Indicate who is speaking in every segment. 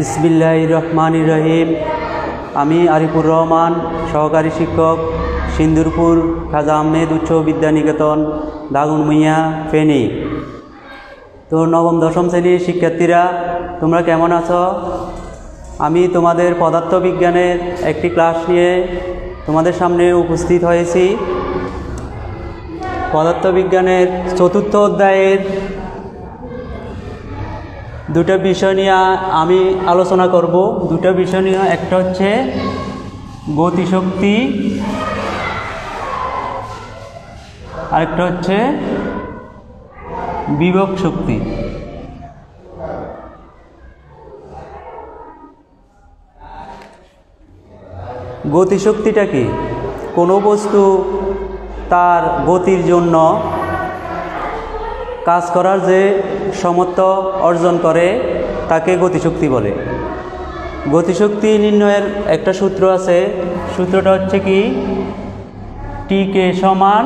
Speaker 1: বিসমিল্লাহ রহমান রহিম আমি আরিফুর রহমান, সহকারী শিক্ষক, সিন্দুরপুর খাজা আহমেদ উচ্চ বিদ্যানিকেতন দাগুনমুইয়া ফেনী। তো নবম, দশম শ্রেণির শিক্ষার্থীরা, তোমরা কেমন আছো? আমি তোমাদের পদার্থবিজ্ঞানের একটি ক্লাস নিয়ে তোমাদের সামনে উপস্থিত হয়েছি। পদার্থবিজ্ঞানের চতুর্থ অধ্যায়ের দুটো বিষয় নিয়ে আমি আলোচনা করব। দুটো বিষয় নিয়ে একটা হচ্ছে গতিশক্তি, আরেকটা হচ্ছে বিভব শক্তি। গতিশক্তিটা কি? কোনো বস্তু তার গতির জন্য কাজ করার যে সমর্থ অর্জন করে, তাকে গতিশক্তি বলে। গতিশক্তি নির্ণয়ের একটা সূত্র আছে। সূত্রটা হচ্ছে কি? টিকে সমান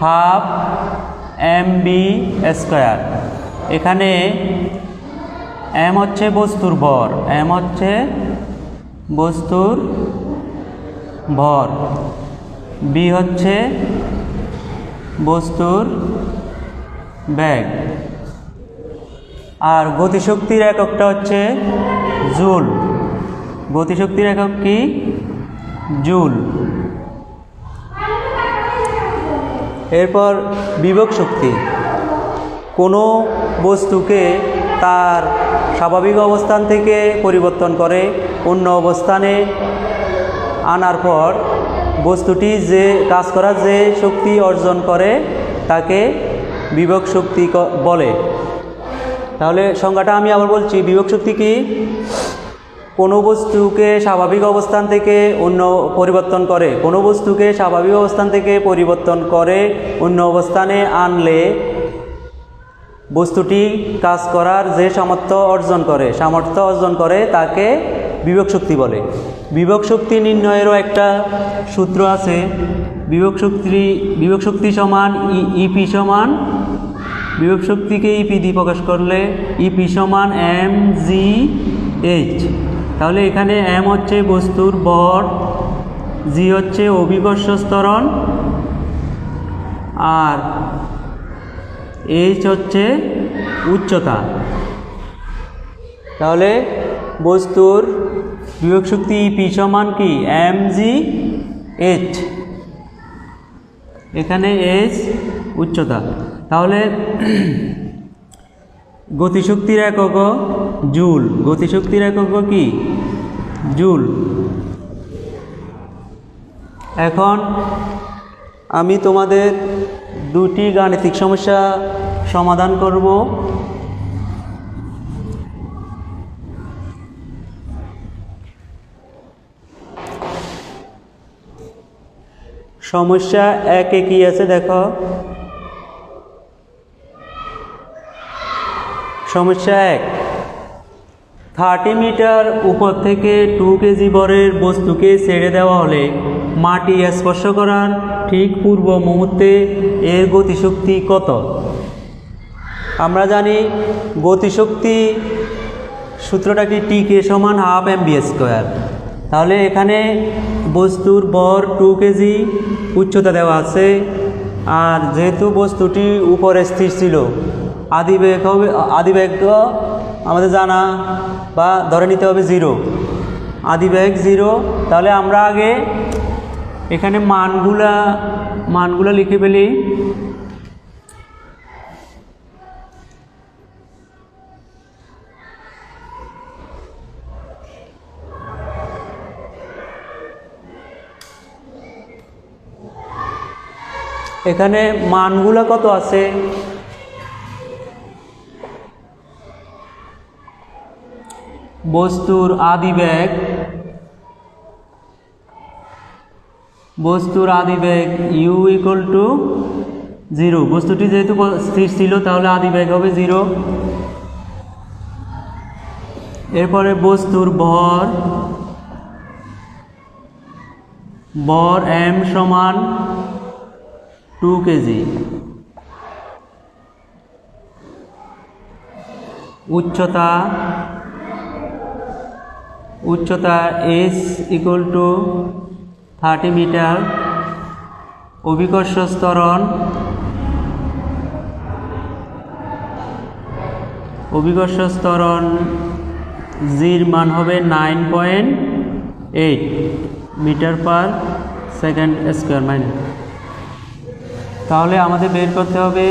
Speaker 1: হাফ এম বি স্কোয়ার। এখানে এম হচ্ছে বস্তুর ভর, এম হচ্ছে বস্তুর ভর। বি হচ্ছে বস্তুর ব্যাগ। আর গতিশক্তির এককটা হচ্ছে জুল। গতিশক্তির একক কি? জুল। এরপর বিভব শক্তি। কোনো বস্তুকে তার স্বাভাবিক অবস্থান থেকে পরিবর্তন করে অন্য অবস্থানে আনার পর বস্তুটি যে কাজ করার যে শক্তি অর্জন করে তাকে বিভব শক্তি বলে। তাহলে সংজ্ঞাটা আমি আবার বলছি বিভব শক্তি কি? কোনো বস্তুকে স্বাভাবিক অবস্থান থেকে অন্য পরিবর্তন করে। কোনো বস্তুকে স্বাভাবিক অবস্থান থেকে পরিবর্তন করে অন্য অবস্থানে আনলে বস্তুটি কাজ করার যে সামর্থ্য অর্জন করে, সামর্থ্য অর্জন করে তাকে বিভব শক্তি বলে। বিভব শক্তি নির্ণয়েরও একটা সূত্র আছে। বিভব শক্তি বিভব শক্তি সমান ইপি সমান বিভব শক্তিকে ইপি দিয়ে প্রকাশ করলে ইপি সমান এম জি এইচ তাহলে এখানে এম হচ্ছে বস্তুর বর জি হচ্ছে অভিকর্ষ স্তরণ আর এইচ হচ্ছে উচ্চতা। তাহলে বস্তুর বিভব শক্তি পি সমান কি? এম জি এইচ এখানে এইচ উচ্চতা। তাহলে গতিশক্তির একক জুল। গতিশক্তির একক কি? জুল। এখন আমি তোমাদের দুটি গাণিতিক সমস্যা সমাধান করব। সমস্যা একে কি আছে দেখো। সমস্যা এক। থার্টি মিটার উপর থেকে টু কেজি বরের বস্তুকে ছেড়ে দেওয়া হলে মাটি স্পর্শ করার ঠিক পূর্ব মুহূর্তে এর গতিশক্তি কত? আমরা জানি গতিশক্তি সূত্রটা কি টি কে সমান হাফ এম বি স্কোয়ার তাহলে এখানে বস্তুর বর টু কেজি উচ্চতা দেওয়া আছে। আর যেহেতু বস্তুটি উপরে স্থির ছিল আদিবেগ হবে, আদিবেগ আমাদের জানা বা ধরে নিতে হবে জিরো আদিবেগ জিরো তাহলে আমরা আগে এখানে মানগুলা মানগুলা লিখে ফেলি। এখানে মানগুলা কত আছে? বস্তুর আদিবেগ বস্তুর আদিবেগ ইউ ইকুয়াল টু জিরো বস্তুটি যেহেতু স্থির ছিল, তাহলে আদিবেগ হবে জিরো এরপরে বস্তুর ভর ভর এম সমান টু কেজি উচ্চতা উচ্চতা s equal to thirty metre অভিকর্ষ স্তরণ অভিকর্ষ স্তরণ জির মান হবে nine point eight metre per second square mine তাহলে আমাদের বের করতে হবে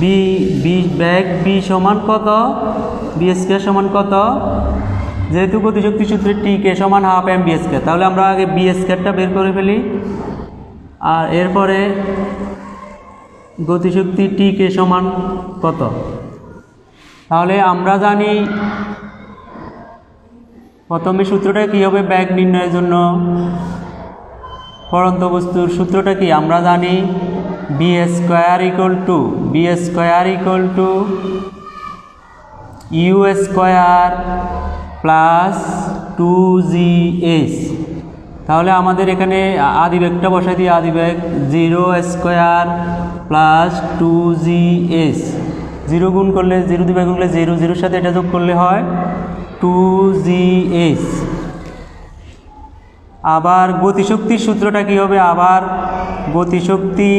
Speaker 1: বি বি ব্যাগ বি সমান কত? বি স্কোয়ার সমান কত? যেহেতু গতিশক্তি সূত্রে টি কে সমান হাফ এম বি স্কোয়ার তাহলে আমরা আগে বি স্কোয়ারটা বের করে ফেলি। আর এরপরে গতিশক্তি টি কে সমান কত? তাহলে আমরা জানি প্রথমে সূত্রটা কী হবে ব্যাগ নির্ণয়ের জন্য। পরন্ত বস্তুর সূত্রটা কি? আমরা জানি v square equal to v square equal to u square plus two g s. তাহলে আমাদের এখানে আদি ব্যাগটা বসাই দিই আদি bag zero square plus two g s. Zero গুণ করলে, জিরো দিবে গুণ করলে জিরো, জিরোর সাথে এটা যোগ করলে হয় টু জি এস। আবার গতিশক্তির সূত্রটা কি হবে? আবার গতিশক্তি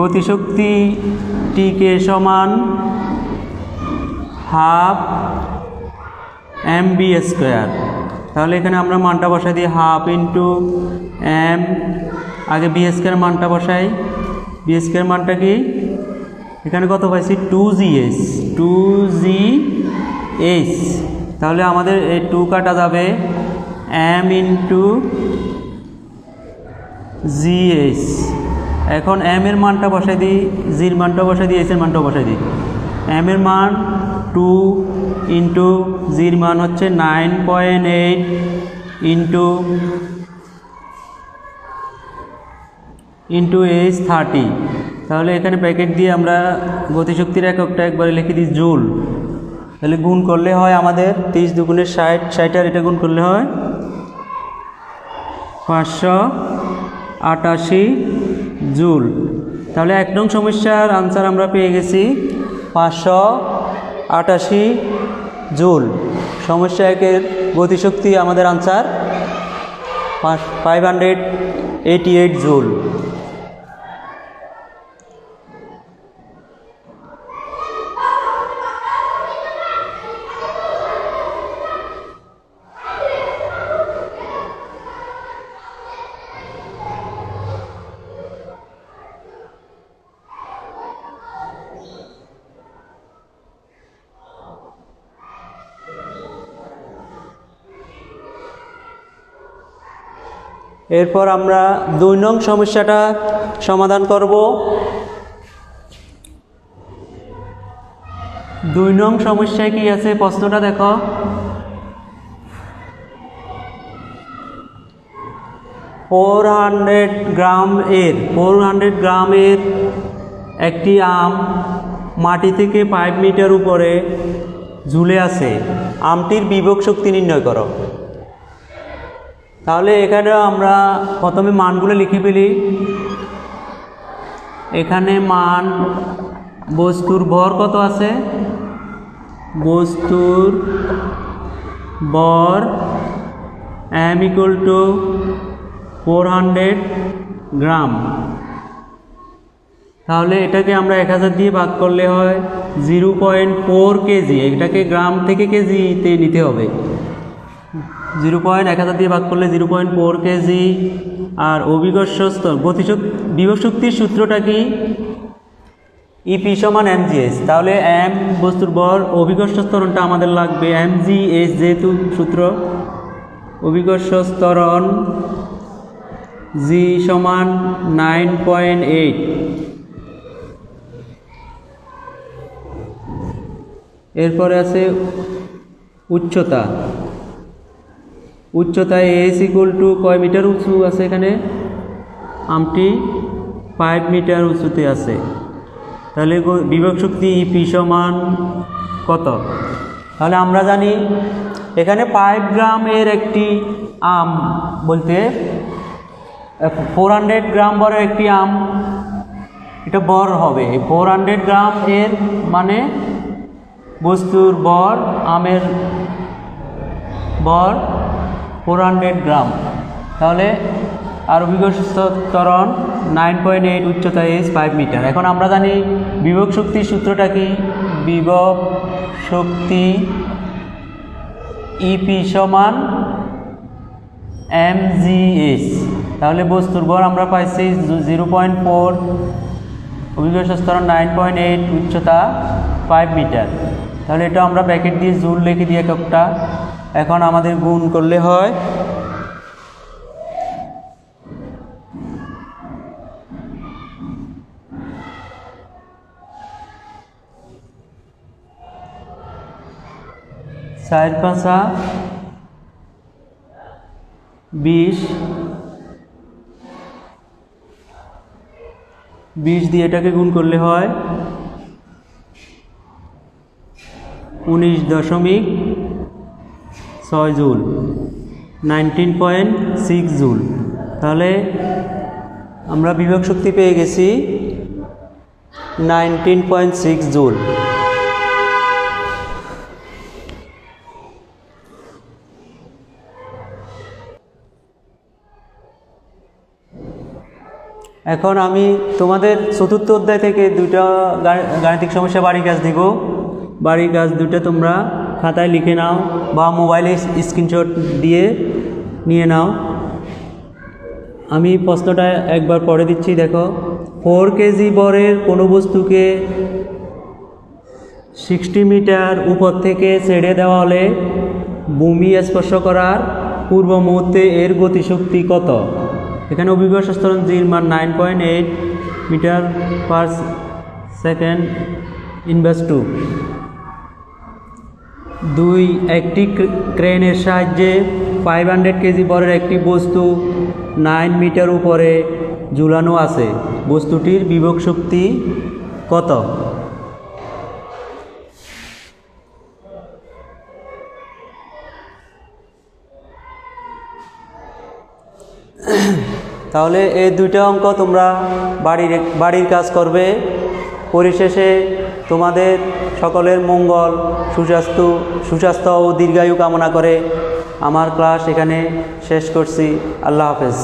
Speaker 1: গতিশক্তি টিকে সমান হাফ এম বি স্কোয়ার তাহলে এখানে আমরা মানটা বসাই দিই হাফ ইন্টু এম আগে বি স্কোয়ার মানটা বসাই। বি স্কোয়ার মানটা কি? এখানে কত পাইছি? Two g s two g s তাহলে আমাদের এই টু কাটা যাবে এম ইন্টু জি এস এখন এম এর মানটা বসাই দিই জির মানটা বসাই দিই এস এর মানটা বসাই দিই। এম এর মান টু ইন্টু জির মান হচ্ছে nine point eight into into h thirty তাহলে এখানে প্যাকেট দিয়ে আমরা গতিশক্তির এককটা একবারে লিখে দিই জুল তাহলে গুণ করলে হয় আমাদের তিরিশ দুগুণের ষাট ষাট আর এটা গুণ করলে হয় পাঁচশো আটাশি জুল তাহলে এক নং সমস্যার আনসার আমরা পেয়ে গেছি পাঁচশো আটাশি জুল। সমস্যা একের গতিশক্তি আমাদের answer five hundred eighty eight joule. এরপর আমরা দুই নং সমস্যাটা সমাধান করব। দুই নং সমস্যায় কি আছে? প্রশ্নটা দেখো। ফোর হান্ড্রেড গ্রাম এর, ফোর হান্ড্রেড গ্রামের একটি আম মাটি থেকে ফাইভ মিটার উপরে ঝুলে আছে। আমটির বিভব শক্তি নির্ণয় করো। তাহলে এখানে আমরা প্রথমে মানগুলো লিখে ফেলি। এখানে মান, বস্তুর ভর কত আছে? বস্তুর বর m equal to four hundred gram তাহলে এটাকে আমরা এক হাজার দিয়ে ভাগ করলে হয় জিরো পয়েন্ট ফোর কেজি। এটাকে গ্রাম থেকে কেজিতে নিতে হবে। জিরো পয়েন্ট এক হাজার দিয়ে ভাগ করলে জিরো পয়েন্ট ফোর কেজি। আর অভিকর্ষ স্তর গতিশক্তি বিভব শক্তির সূত্রটা কি? ইপি সমান এমজিএস তাহলে এম বস্তুর বর অভিকর্ষ স্তরণটা আমাদের লাগবে এমজিএস যেহেতু সূত্র। অভিকর্ষ স্তরণ জি সমান নাইন পয়েন্ট এইট। এরপরে আছে উচ্চতা। উচ্চতায় এস ইকুয়াল টু কয় মিটার উঁচু আছে এখানে? আমটি ফাইভ মিটার উঁচুতে আছে। তাহলে বিভব শক্তি ইপি সমান কত? তাহলে আমরা জানি এখানে ফাইভ গ্রামের একটি আম বলতে ফোর হান্ড্রেড গ্রাম বড় একটি আম, এটা বড় হবে। ফোর হান্ড্রেড গ্রাম এর মানে বস্তুর বর, আমের বর ফোর হান্ড্রেড গ্রাম তাহলে আর অভিজ্ঞতরণ নাইন পয়েন্ট এইট উচ্চতা এস ফাইভ মিটার এখন আমরা জানি বিভব শক্তির সূত্রটা কি? বিভব শক্তি ইপি সমান এম জি এস তাহলে বস্তুর ভর আমরা পাইছি জিরো পয়েন্ট ফোর অভিজ্ঞতা স্তরণ নাইন পয়েন্ট এইট উচ্চতা ফাইভ মিটার তাহলে এটা আমরা ব্যাকেট দিয়ে জুল লিখে দিয়ে একটা এখন আমাদের গুণ করলে হয় চার পাঁচা বিশ। বিশ দিয়ে এটাকে গুণ করলে হয় উনিশ দশমিক ছয় joule. Nineteen point six joule. তাহলে আমরা বিভব শক্তি পেয়ে গেছি নাইনটিন পয়েন্ট সিক্স জুল। এখন আমি তোমাদের চতুর্থ অধ্যায় থেকে দুইটা গাণিতিক সমস্যা বাড়ির কাজ দিব। বাড়ির কাজ দুটো তোমরা খাতায় লিখে নাও বা মোবাইলে স্ক্রিনশট দিয়ে নিয়ে নাও। আমি প্রশ্নটা একবার পড়ে দিচ্ছি, দেখো। ফোর কেজি বরের কোনো বস্তুকে সিক্সটি মিটার উপর থেকে ছেড়ে দেওয়া হলে ভূমি স্পর্শ করার পূর্ব মুহূর্তে এর গতিশক্তি কত? এখানে অভিজ্ঞ স্তরণ জির মান nine point eight metre per second inverse two দুই, একটি ক্রেনের সাহায্যে ফাইভ হান্ড্রেড কেজি বরের একটি বস্তু নাইন মিটার উপরে ঝুলানো আছে। বস্তুটির বিভব শক্তি কত? তাহলে এই দুইটা অঙ্ক তোমরা বাড়ির বাড়ির কাজ করবে। পরিশেষে তোমাদের সকলের মঙ্গল, সুস্বাস্থ্য সুস্বাস্থ্য ও দীর্ঘায়ু কামনা করে আমার ক্লাস এখানে শেষ করছি। আল্লাহ হাফেজ।